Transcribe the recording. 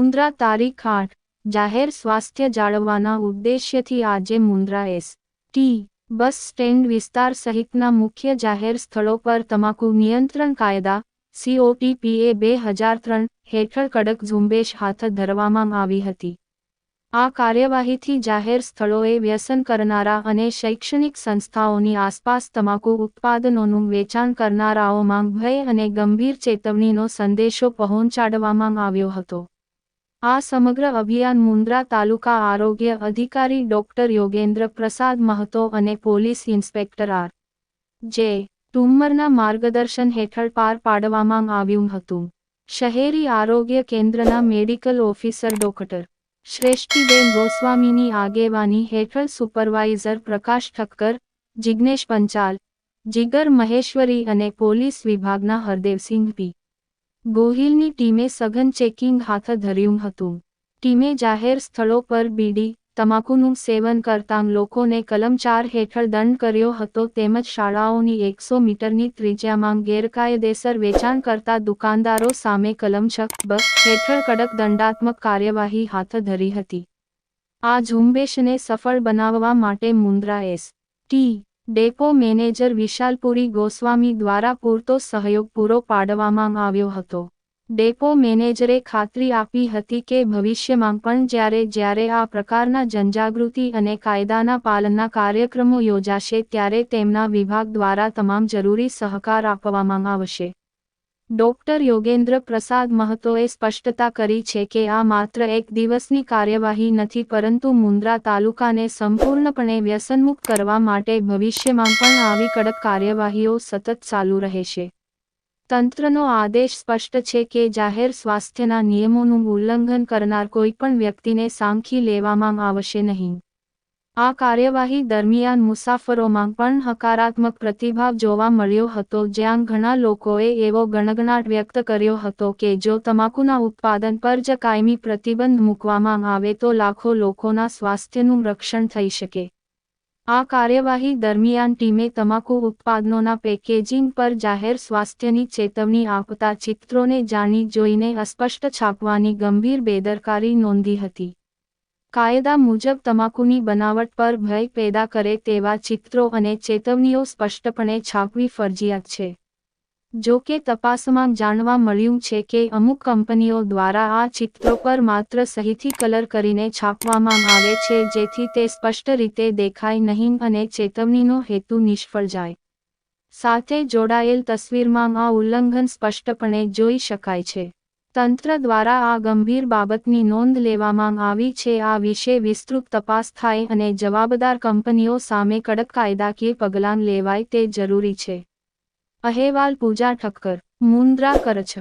મુન્દ્રા તારીખ આઠ, જાહેર સ્વાસ્થ્ય જાળવવાના ઉદ્દેશ્યથી આજે Mundra S. T. Bus stand વિસ્તાર સહિતના મુખ્ય જાહેર સ્થળો પર તમાકુ નિયંત્રણ કાયદા, સીઓટીપીએ બે હજાર ત્રણ હેઠળ કડક ઝુંબેશ હાથ ધરવામાં આવી હતી. આ કાર્યવાહીથી જાહેર સ્થળોએ વ્યસન કરનારા અને શૈક્ષણિક સંસ્થાઓની આસપાસ તમાકુ ઉત્પાદનોનું વેચાણ કરનારાઓમાં ભય અને ગંભીર ચેતવણીનો સંદેશો પહોંચાડવામાં આવ્યો હતો. આ સમગ્ર અભિયાન મુન્દ્રા તાલુકા આરોગ્ય અધિકારી ડોક્ટર યોગેન્દ્ર પ્રસાદ મહતો અને પોલીસ ઇન્સ્પેક્ટર આર. જે. ટુમ્મરના માર્ગદર્શન હેઠળ પાર પાડવામાં આવ્યું હતું. શહેરી આરોગ્ય કેન્દ્રના મેડિકલ ઓફિસર ડોક્ટર શ્રેષ્ઠીબેન ગોસ્વામીની આગેવાની હેઠળ સુપરવાઇઝર પ્રકાશ ઠક્કર જિજ્ઞેશ પંચાલ, જીગર મહેશ્વરી અને પોલીસ વિભાગના હરદેવસિંહ પી. ગોહિલની ટીમે સઘન ચેકિંગ હાથ ધર્યું હતું. ટીમે જાહેર સ્થળો પર બીડી, તમાકુનું સેવન કરતાં લોકોને કલમ ચાર હેઠળ દંડ કર્યો હતો તેમજ શાળાઓની એકસો મીટરની ત્રિજ્યામાં ગેરકાયદેસર વેચાણ કરતા દુકાનદારો સામે કલમ છ હેઠળ કડક દંડાત્મક કાર્યવાહી હાથ ધરી હતી. આ ઝુંબેશને સફળ બનાવવા માટે Mundra S. T. Depot manager Vishalpuri Goswami દ્વારા પૂરતો સહયોગ પૂરો પાડવામાં આવ્યો હતો. ડેપો મેનેજરે ખાતરી આપી હતી કે ભવિષ્યમાં પણ જ્યારે જ્યારે આ પ્રકારના જનજાગૃતિ અને કાયદાના પાલનના કાર્યક્રમો યોજાશે ત્યારે તેમના વિભાગ દ્વારા તમામ જરૂરી સહકાર આપવામાં આવશે. ડોક્ટર યોગેન્દ્ર પ્રસાદ મહતોએ સ્પષ્ટતા કરી છે કે આ માત્ર એક દિવસની કાર્યવાહી નથી, પરંતુ મુન્દ્રા તાલુકાને સંપૂર્ણપણે વ્યસનમુક્ત કરવા માટે ભવિષ્યમાં પણ આવી કડક કાર્યવાહીઓ સતત ચાલુ રહેશે. તંત્રનો આદેશ સ્પષ્ટ છે કે જાહેર સ્વાસ્થ્યના નિયમોનું ઉલ્લંઘન કરનાર કોઈપણ વ્યક્તિને સાંખી લેવામાં આવશે નહીં. આ કાર્યવાહી દરમિયાન મુસાફરોમાં પણ હકારાત્મક પ્રતિભાવ જોવા મળ્યો હતો. જ્યાં ઘણા લોકોએ એવો ગણગણાટ વ્યક્ત કર્યો હતો કે જો તમાકુના ઉત્પાદન પર જ કાયમી પ્રતિબંધ મૂકવામાં આવે તો લાખો લોકોના સ્વાસ્થ્યનું રક્ષણ થઈ શકે. આ કાર્યવાહી દરમિયાન ટીમે તમાકુ ઉત્પાદનોના પેકેજિંગ પર જાહેર સ્વાસ્થ્યની ચેતવણી આપતા ચિત્રોને જાણી જોઈને અસ્પષ્ટ છાપવાની ગંભીર બેદરકારી નોંધી હતી. કાયદા મુજબ તમાકુની બનાવટ પર ભય પેદા કરે તેવા ચિત્રો અને ચેતવણીઓ સ્પષ્ટપણે છાપવી ફરજિયાત છે. જો કે તપાસમાં જાણવા મળ્યું છે કે અમુક કંપનીઓ દ્વારા આ ચિત્રો પર માત્ર સહીથી કલર કરીને છાપવામાં આવે છે જેથી તે સ્પષ્ટ રીતે દેખાય નહીં અને ચેતવણીનો હેતુ નિષ્ફળ જાય. સાથે જોડાયેલ તસવીરમાં આ ઉલ્લંઘન સ્પષ્ટપણે જોઈ શકાય છે. તંત્ર દ્વારા આ ગંભીર બાબતની નોંધ લેવામાં આવી છે. આ વિશે વિસ્તૃત તપાસ થાય અને જવાબદાર કંપનીઓ સામે કડક કાયદાકીય પગલાં લેવાય તે જરૂરી છે. અહેવાલ પૂજા ઠક્કર, મુન્દ્રા કરછ.